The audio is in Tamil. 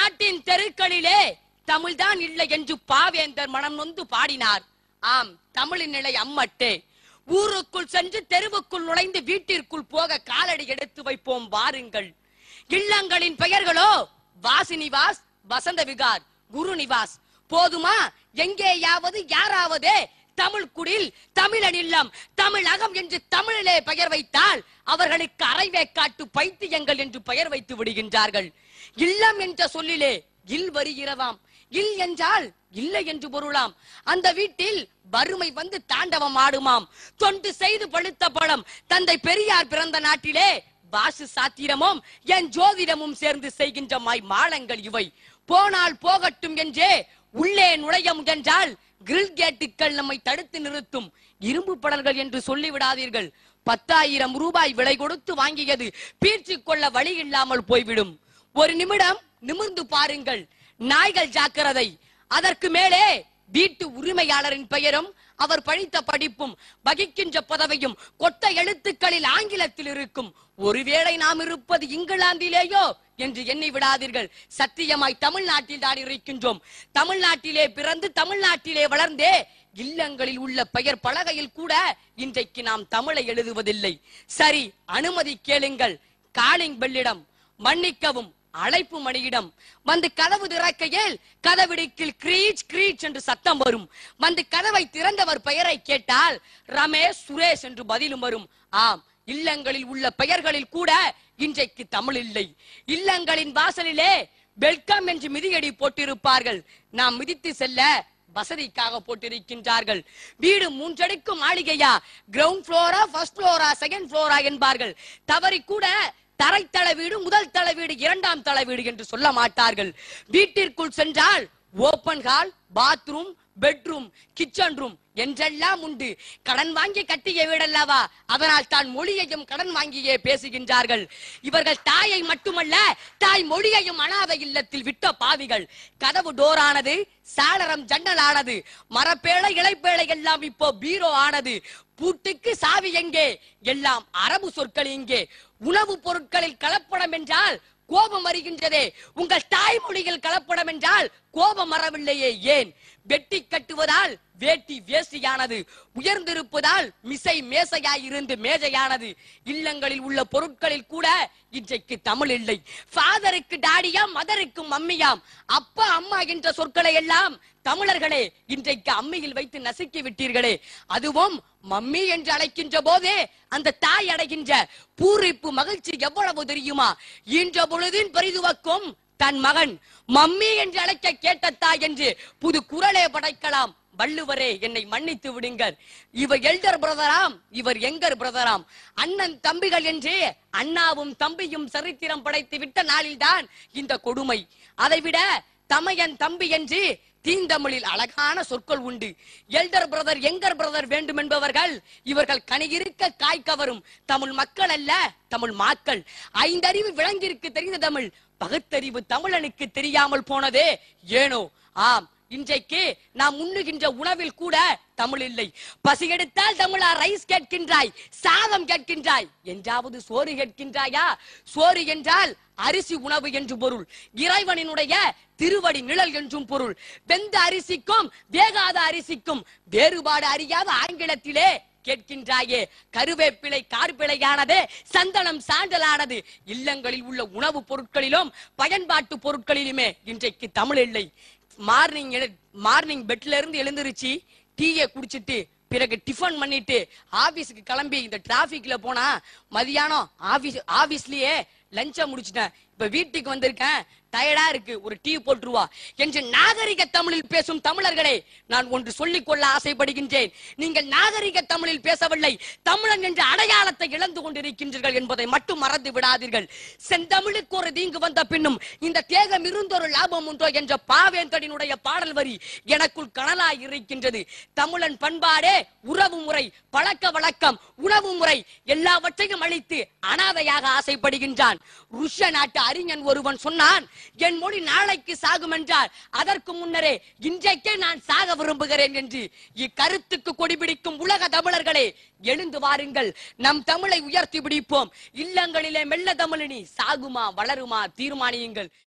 நாட்டின் தெருக்களிலே தமிழ்தான் இல்லை என்று பாவேந்தர் மனம் நொந்து பாடினார். ஆம் தமிழின் நிலை அம்மட்டே. ஊருக்குள் சென்று தெருவுக்குள் நுழைந்து வீட்டிற்குள் போக காலடி எடுத்து வைப்போம் வாருங்கள். இல்லங்களின் பெயர்களோ? வாசினிவாஸ் வசந்த விகார் குரு நிவாஸ் போதுமா? எங்கேயாவது யாராவது தமிழ் குடில் தமிழன் இல்லம் தமிழகம் என்று தமிழிலே பெயர் வைத்தால் அவர்களுக்கு அரைவேக்காட்டு பைத்தியங்கள் என்று பெயர் வைத்து விடுகின்றார்கள். இல்லம் என்ற சொல்லிலே இல் வருகிறவாம் இல் என்றால் இல்லை என்று பொருளாம். அந்த வீட்டில் வறுமை வந்து தாண்டவம் ஆடுமாம். தொண்டு செய்து பழுத்த பழம் தந்தை பெரியார் பிறந்த நாட்டிலே வாசு சாத்திரமும் என் ஜோதிடமும் சேர்ந்து செய்கின்ற மாய் மாலங்கள் இவை. போனால் போகட்டும் என்றே உள்ளே நுழைய முயன்றால் கிரில் கேட்டுக்கள் நம்மை தடுத்து நிறுத்தும் இரும்பு படல்கள் என்று சொல்லிவிடாதீர்கள். பத்தாயிரம் ரூபாய் விலை கொடுத்து வாங்கியது பீர்ச்சி கொள்ள வழி இல்லாமல் போய்விடும். ஒரு நிமிடம் நிமிர்ந்து பாருங்கள். நாய்கள் ஜாக்கிரதை. அதற்கு மேலே வீட்டு உரிமையாளரின் பெயரும் அவர் படித்த படிப்பும் வகிக்கின்ற பதவியும் கொட்ட எழுத்துக்களில் ஆங்கிலத்தில் இருக்கும். ஒருவேளை நாம் இருப்பது இங்கிலாந்திலேயோ என்று எண்ணி விடாதீர்கள். சத்தியமாய் தமிழ்நாட்டில் தான் இருக்கின்றோம். தமிழ்நாட்டிலே பிறந்து தமிழ்நாட்டிலே வளர்ந்தே இல்லங்களில் உள்ள பெயர் பலகையில் கூட இன்றைக்கு நாம் தமிழை எழுதுவதில்லை. சரி அனுமதி கேளுங்கள். காலிங் பெல்லிடம் மன்னிக்கவும். அழைப்பு மணியிடம். வந்து கதவு திறக்கையில் கதவிடுக்கில் கிரீச் கிரீச் என்று சத்தம் வரும். வந்து கதவை திறந்தவர் பெயரை கேட்டால் ரமேஷ் சுரேஷ் என்று பதிலும் வரும். ஆம் இல்லங்களில் உள்ள பெயர்களில் கூட இன்றைக்கு தமிழ் இல்லை. இல்லங்களின் வாசலிலே வெல்கம் என்று மிதியடி போட்டிருப்பார்கள். நாம் மிதித்து செல்ல வசதிக்காக போட்டிருக்கின்றார்கள். வீடு மூன்றடிக்கும் மாளிகையா? கிரவுண்ட் ஃப்ளோரா ஃபர்ஸ்ட் ஃப்ளோரா செகண்ட் ஃப்ளோரா என்பார்கள். தவறி கூட தரைத்தள வீடு முதல் தள வீடு இரண்டாம் தள வீடு என்று சொல்ல மாட்டார்கள். வீட்டிற்குள் சென்றால் open hall bathroom bedroom kitchen room என்றெல்லாம் உண்டு. கடன் வாங்கி கட்டிய வீடல்லவா? அதனால் தான் மொழியையும் கடன் வாங்கியே பேசுகின்றார்கள். இவர்கள் தாயை மட்டுமல்ல தாய் மொழியையும் அனாதை இல்லத்தில் விட்ட பாவிகள். கதவு டோர் ஆனது சாளரம் ஜன்னல் ஆனது மரப்பேழை இலைப்பேழை எல்லாம் இப்போ பீரோ ஆனது. பூட்டுக்கு சாவி எங்கே? எல்லாம் அரபு சொற்கள் இங்கே. உணவுப் பொருட்களில் கலப்படம் என்றால் கோபம் வருகின்றதே. உங்கள் தாய்மொழியில் கலப்படம் என்றால் கோபம் வரவில்லையே ஏன்? வெட்டி கட்டுவதால் வேட்டி வேஷ்டியானது உயர்ந்திருப்பதால் மிசை மேசையாய் இருந்து மேஜையானது. இல்லங்களில் உள்ள பொருட்களில் கூட இன்றைக்கு தமிழ் இல்லை. ஃபாதருக்கு டாடியாம் மதருக்கு மம்மியாம். அப்பா அம்மா என்ற சொற்களை எல்லாம் தமிழர்களே இன்றைக்கு அம்மியில் வைத்து நசுக்கி விட்டீர்களே. அதுவும் மம்மி என்று அழைக்கின்ற போதே அந்த தாய் அடைகின்ற பூரிப்பு மகிழ்ச்சி எவ்வளவு தெரியுமா? இன்ற பொழுதின் பெரிதுவக்கும் தன் மகன் மம்மி என்று அழைக்க கேட்ட தாய் என்று புது குரலே படைக்கலாம். வள்ளுவரே என்னை மன்னித்து விடுங்கள். இவர் எல்டர் பிரதராம் இவர் எங்கர் பிரதராம். அண்ணன் தம்பிகள் என்று அண்ணாவும் தம்பியும் சரித்திரம் படைத்து விட்ட நாளில்தான் இந்த கொடுமை. அதைவிட தமையன் தம்பி என்று தீந்தமிழில் அழகான சொற்கள் உண்டு. எல்டர் பிரதர் எங்கர் பிரதர் வேண்டும் என்பவர்கள் இவர்கள் கனியிருக்க காய் கவரும். தமிழ் மக்கள் அல்ல தமிழ் மாக்கள். ஐந்தறிவு விலங்கிற்கு தெரிந்த தமிழ் பகுத்தறிவு தமிழனுக்கு தெரியாமல் போனதே ஏனோ? ஆம் இன்றைக்கு நாம் உண்ணுகின்ற உணவில் கூட தமிழ் இல்லை. பசி எடுத்தால் தமிழா ரைஸ் கேட்கின்றாய் சாதம் கேட்கின்றாய். என்றாவது சோறு கேட்கின்றாயா? சோறு என்றால் அரிசி உணவு என்று பொருள். இறைவனினுடைய திருவடி நிழல் என்றும் பொருள். வெந்த அரிசிக்கும் வேகாத அரிசிக்கும் வேறுபாடு அறியாத ஆங்கிலத்திலே கேட்கின்றாயே. கருவேப்பிலை கார்பிளையானது சந்தனம் சாண்டலானது இல்லங்களில் உள்ள உணவுப் பொருட்களிலும் பயன்பாட்டு பொருட்களிலுமே இன்றைக்கு தமிழ் இல்லை. மார்னிங் மார்னிங் பெட்ல இருந்து எழுந்திருச்சு டீயை குடிச்சிட்டு பிறகு டிஃபன் பண்ணிட்டு ஆபீஸ்க்கு கிளம்பி இந்த டிராபிக்ல போனா மதியானம் ஆபீஸ் ஆபீஸ்லயே லஞ்சா முடிச்சிட்டேன். இப்ப வீட்டுக்கு வந்திருக்கேன். டயர்டா இருக்கு. ஒரு டீ போட்டுருவா. என்று நாகரிக தமிழில் பேசும் தமிழர்களே நான் ஒன்று சொல்லிக் கொள்ள ஆசைப்படுகின்றேன். நீங்கள் நாகரிக தமிழில் பேசவில்லை. தமிழன் என்ற அடையாளத்தை இழந்து கொண்டிருக்கின்றீர்கள் என்பதை மட்டும் மறந்து விடாதீர்கள். செந்தமிழுக்கு ஒரு தீங்கு வந்த பின்னும் இந்த தேகம் இருந்தொரு லாபம் உண்டோ என்ற பாவேந்தடினுடைய பாடல் வரி எனக்குள் கனலாய் இருக்கின்றது. தமிழன் பண்பாடே உறவு முறை பழக்க வழக்கம் உணவு முறை எல்லாவற்றையும் அழித்து அனாதையாக ஆசைப்படுகின்றான். ருஷ்ய நாட்டு அறிஞன் ஒருவன் சொன்னான் என் மொழி நாளைக்கு சாகும் என்றார். அதற்கு முன்னரே இன்றைக்கே நான் சாக விரும்புகிறேன் என்று. இக்கருத்துக்கு கொடிபிடிக்கும் உலக தமிழர்களே எழுந்து வாருங்கள். நம் தமிழை உயர்த்தி பிடிப்போம். இல்லங்களிலே மெல்ல தமிழினி சாகுமா வளருமா தீர்மானியுங்கள்.